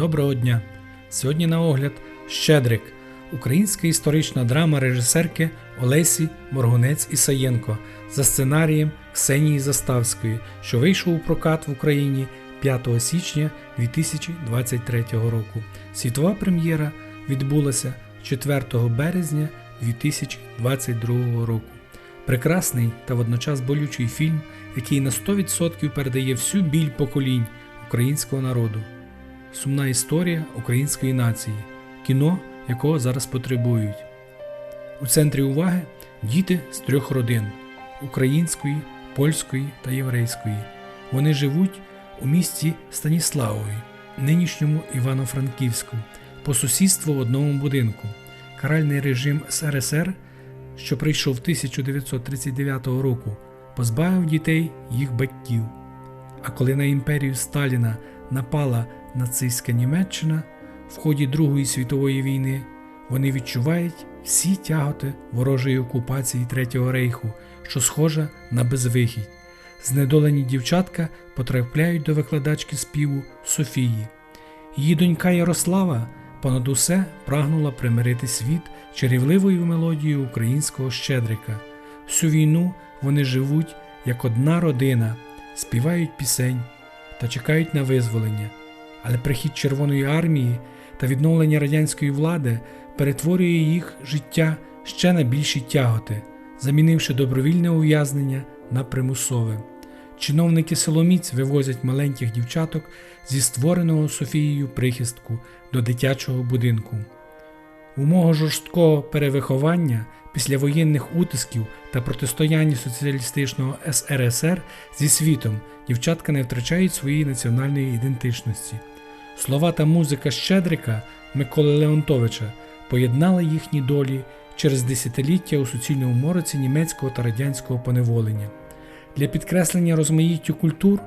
Доброго дня! Сьогодні на огляд Щедрик, українська історична драма режисерки Олесі Моргунець Ісаєнко за сценарієм Ксенії Заставської, що вийшов у прокат в Україні 5 січня 2023 року. Світова прем'єра відбулася 4 березня 2022 року. Прекрасний та водночас болючий фільм, який на 100% передає всю біль поколінь українського народу. Сумна історія української нації, кіно, якого зараз потребують. У центрі уваги діти з трьох родин української, польської та єврейської. Вони живуть у місті Станіславові, нинішньому Івано-Франківську, по сусідству в одному будинку. Каральний режим СРСР, що прийшов 1939 року, позбавив дітей їх батьків. А коли на імперію Сталіна напала нацистська Німеччина в ході Другої світової війни, вони відчувають всі тяготи ворожої окупації Третього рейху, що схожа на безвихідь. Знедолені дівчатка потрапляють до викладачки співу Софії. Її донька Ярослава понад усе прагнула примирити світ чарівливою мелодією українського щедрика. Всю війну вони живуть як одна родина, співають пісень та чекають на визволення. Але прихід Червоної армії та відновлення радянської влади перетворює їх життя ще на більші тяготи, замінивши добровільне ув'язнення на примусове. Чиновники силоміць вивозять маленьких дівчаток зі створеного Софією прихистку до дитячого будинку. Умовах жорсткого перевиховання після воєнних утисків та протистояння соціалістичного СРСР зі світом дівчатка не втрачають своєї національної ідентичності. Слова та музика Щедрика Миколи Леонтовича поєднали їхні долі через десятиліття у суцільному мороці німецького та радянського поневолення. Для підкреслення розмаїттю культур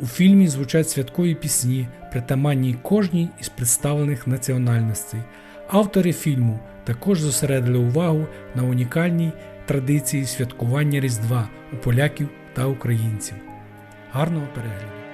у фільмі звучать святкові пісні, притаманні кожній із представлених національностей. Автори фільму також зосередили увагу на унікальній традиції святкування Різдва у поляків та українців. Гарного перегляду!